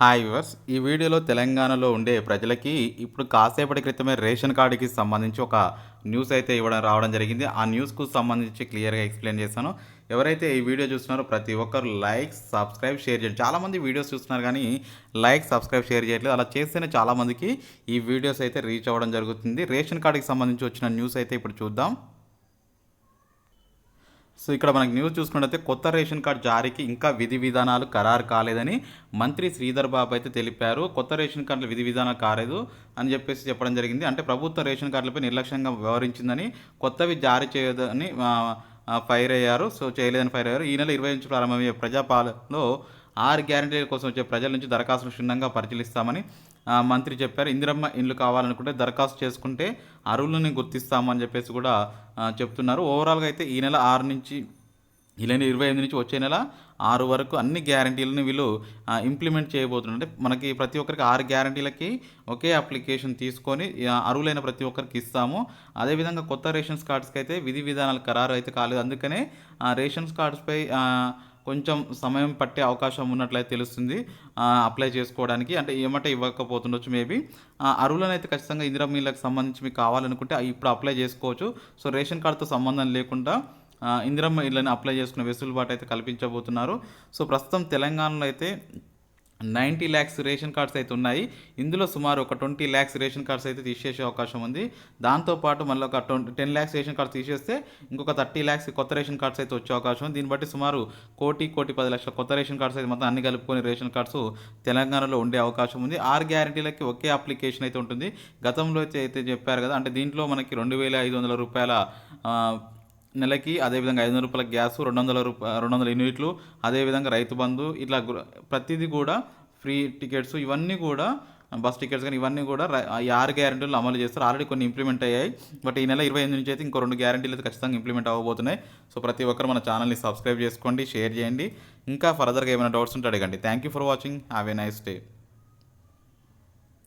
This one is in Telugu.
హాయ్ వివర్స్ ఈ వీడియోలో తెలంగాణలో ఉండే ప్రజలకి ఇప్పుడు కాసేపటి క్రితమే రేషన్ కార్డుకి సంబంధించి ఒక న్యూస్ అయితే ఇవ్వడం రావడం జరిగింది. ఆ న్యూస్కు సంబంధించి క్లియర్గా ఎక్స్ప్లెయిన్ చేశాను. ఎవరైతే ఈ వీడియో చూస్తున్నారో ప్రతి ఒక్కరు లైక్ సబ్స్క్రైబ్ షేర్ చేయండి. చాలామంది వీడియోస్ చూస్తున్నారు కానీ లైక్ సబ్స్క్రైబ్ షేర్ చేయట్లేదు. అలా చేస్తేనే చాలామందికి ఈ వీడియోస్ అయితే రీచ్ అవ్వడం జరుగుతుంది. రేషన్ కార్డుకి సంబంధించి వచ్చిన న్యూస్ అయితే ఇప్పుడు చూద్దాం. సో ఇక్కడ మనకి న్యూస్ చూసుకున్నట్లయితే కొత్త రేషన్ కార్డు జారీకి ఇంకా విధి విధానాలు ఖరారు కాలేదని మంత్రి శ్రీధర్ బాబు అయితే తెలిపారు. కొత్త రేషన్ కార్డుల విధి విధానాలు కాలేదు అని చెప్పేసి చెప్పడం జరిగింది. అంటే ప్రభుత్వ రేషన్ కార్డులపై నిర్లక్ష్యంగా వ్యవహరించిందని కొత్తవి జారీ చేయదని ఫైర్ అయ్యారు. సో చేయలేదని ఫైర్ అయ్యారు. ఈ నెల ఇరవై నుంచి ప్రారంభమయ్యే ప్రజాపాలనలో ఆరు గ్యారంటీల కోసం వచ్చే ప్రజల నుంచి దరఖాస్తులు క్షుణ్ణంగా పరిశీలిస్తామని మంత్రి చెప్పారు ఇందిరమ్మ ఇండ్లు కావాలనుకుంటే దరఖాస్తు చేసుకుంటే అరువులను గుర్తిస్తామని చెప్పేసి కూడా చెప్తున్నారు. ఓవరాల్గా అయితే ఈ నెల ఆరు నుంచి ఈ నెల ఇరవై ఎనిమిది నుంచి వచ్చే నెల ఆరు వరకు అన్ని గ్యారంటీలను వీళ్ళు ఇంప్లిమెంట్ చేయబోతున్నారు. అంటే మనకి ప్రతి ఒక్కరికి ఆరు గ్యారంటీలకి ఒకే అప్లికేషన్ తీసుకొని అరువులైన అర్హులైన ప్రతి ఒక్కరికి ఇస్తాము. అదేవిధంగా కొత్త రేషన్స్ కార్డ్స్కి అయితే విధి విధానాలు ఖరారు అయితే కాలేదు. అందుకనే ఆ, రేషన్స్ కార్డ్స్పై కొంచెం సమయం పట్టే అవకాశం ఉన్నట్లయితే తెలుస్తుంది అప్లై చేసుకోవడానికి. అంటే ఏమంటే ఇవ్వకపోతుండొచ్చు మేబీ. అరువులను అయితే ఖచ్చితంగా ఇందిరా మీళ్ళకి సంబంధించి మీకు కావాలనుకుంటే ఇప్పుడు అప్లై చేసుకోవచ్చు. సో రేషన్ కార్డుతో సంబంధం లేకుండా ఇందిరమ్మ ఇళ్ళని అప్లై చేసుకునే వెసులుబాటు అయితే కల్పించబోతున్నారు. సో ప్రస్తుతం తెలంగాణలో అయితే నైంటీ ల్యాక్స్ రేషన్ కార్డ్స్ అయితే ఉన్నాయి. ఇందులో సుమారు ఒక ట్వంటీ ల్యాక్స్ రేషన్ కార్డ్స్ అయితే తీసేసే అవకాశం ఉంది. దాంతోపాటు మళ్ళీ ఒక twenty ten lakhs ration cards తీసేస్తే ఇంకొక థర్టీ ల్యాక్స్ కొత్త రేషన్ కార్డ్స్ అయితే వచ్చే అవకాశం ఉంది. దీన్ని బట్టి సుమారు కోటి కోటి పది లక్షల కొత్త రేషన్ కార్డ్స్ అయితే మొత్తం అన్ని కలుపుకొని రేషన్ కార్డ్స్ తెలంగాణలో ఉండే అవకాశం ఉంది. ఆరు గ్యారంటీలకి ఒకే అప్లికేషన్ అయితే ఉంటుంది. గతంలో అయితే అయితే చెప్పారు కదా అంటే దీంట్లో మనకి రెండు వేల ఐదు వందల రూపాయల నెలకి అదేవిధంగా ఐదు వందల రూపాయల గ్యాస్ రెండు వందల రూపా రెండు వందల యూనిట్లు అదేవిధంగా రైతు బంధు ఇట్లా ప్రతిదీ కూడా ఫ్రీ టికెట్స్ ఇవన్నీ కూడా బస్ టికెట్స్ కానీ ఇవన్నీ కూడా ఈ ఆరు గ్యారెంటీలు అమలు చేస్తారు. ఆల్రెడీ కొన్ని ఇంప్లిమెంట్ అయ్యాయి. బట్ ఈ నెల ఇరవై ఎనిమిది నుంచి అయితే ఇంకో రెండు గ్యారెంటీలు అయితే ఖచ్చితంగా ఇంప్లిమెంట్ అవ్వబోతున్నాయి. సో ప్రతి ఒక్కరు మన ఛానల్ని సబ్స్క్రైబ్ చేసుకోండి షేర్ చేయండి. ఇంకా ఫర్దర్గా ఏమైనా డౌట్స్ ఉంటే అడగండి. Thank you for watching have a nice day